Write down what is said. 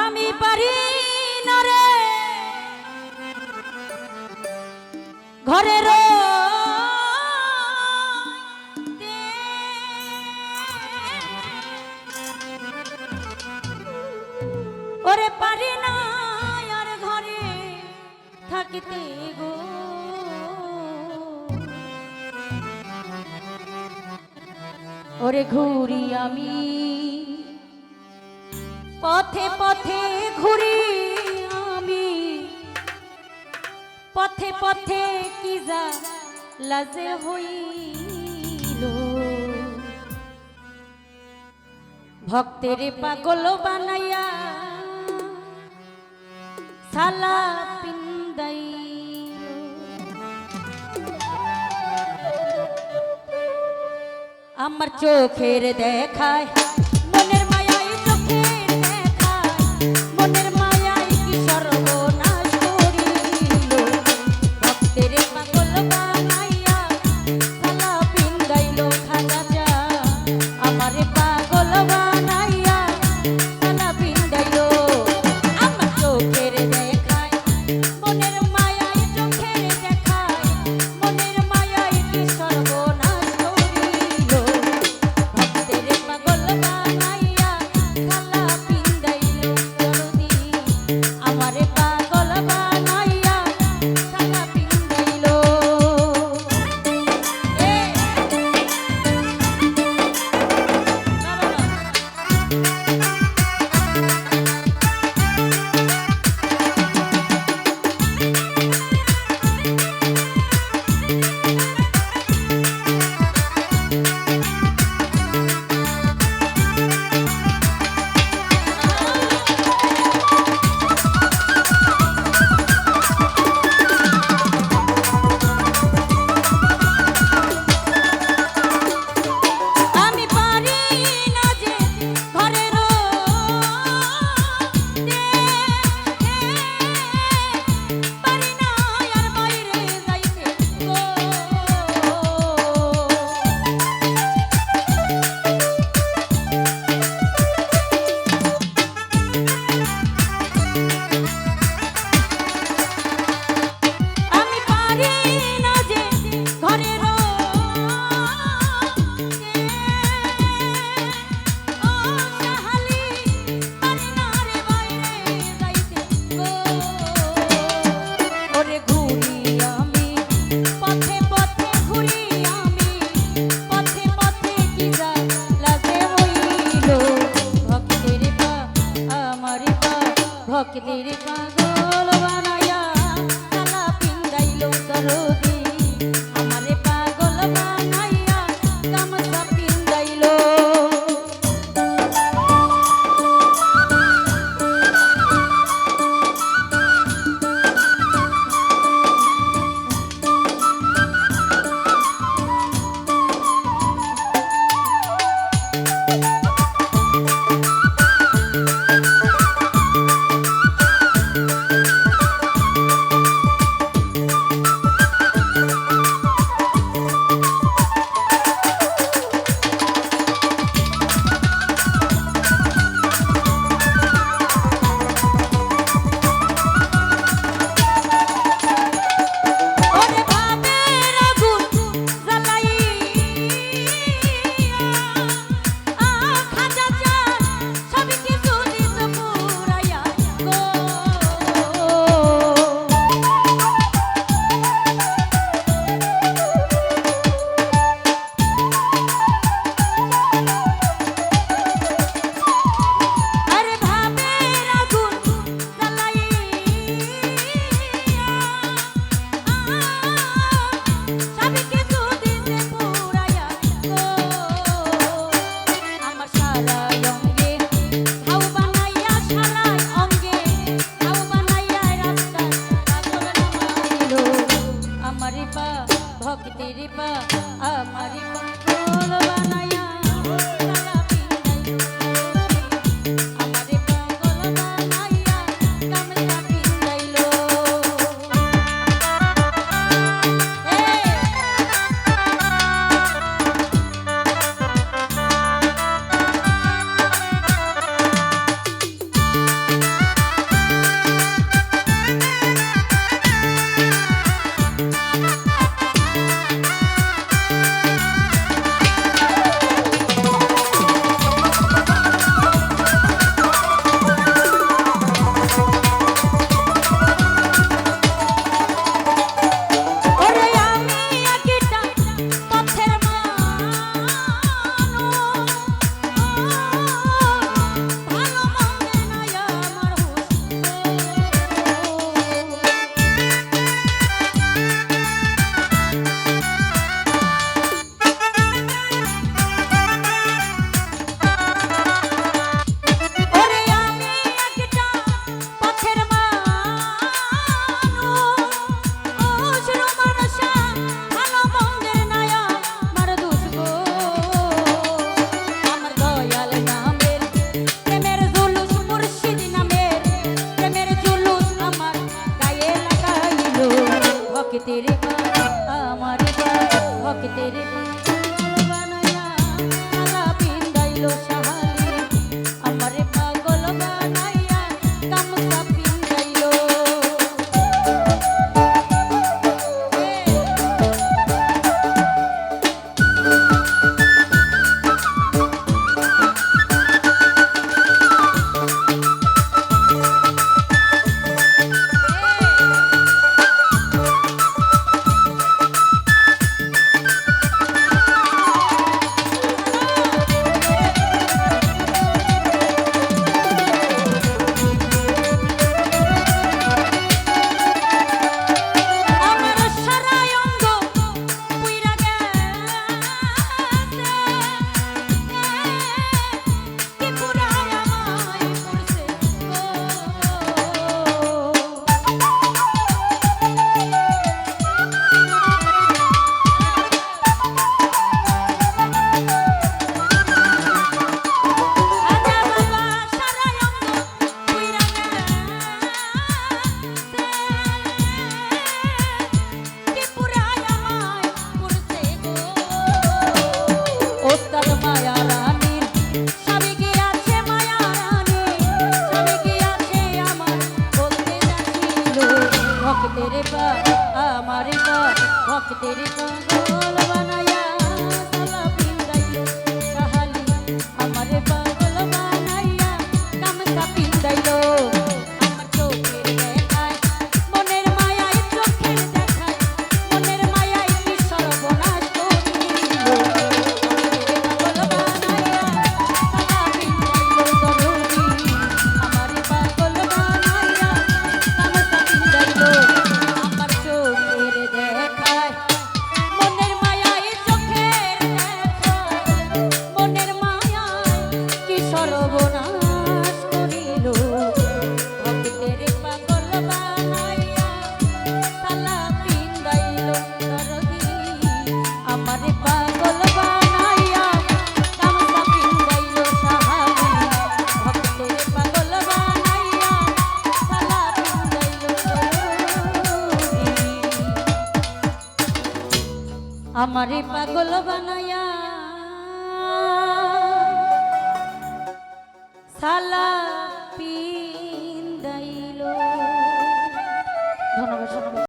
আমি পারি না রে। ওরে পারি না আর ঘরে থাকিতে গো। ওরে ঘুরি আমি পথে পথে ঘুরি আমি। পথে পথে কি যা লাজে হইল। ভক্তের পাগল বানাইয়া সালা পিন্দাই আমার চোখের দেখায় দোল বানায়া কালা পিঙ্গাইলো কালো হক তেরে পা আমার হক তেরে পা বানায়া আলা পিন্দাইলো আমারে পাগল বানায়া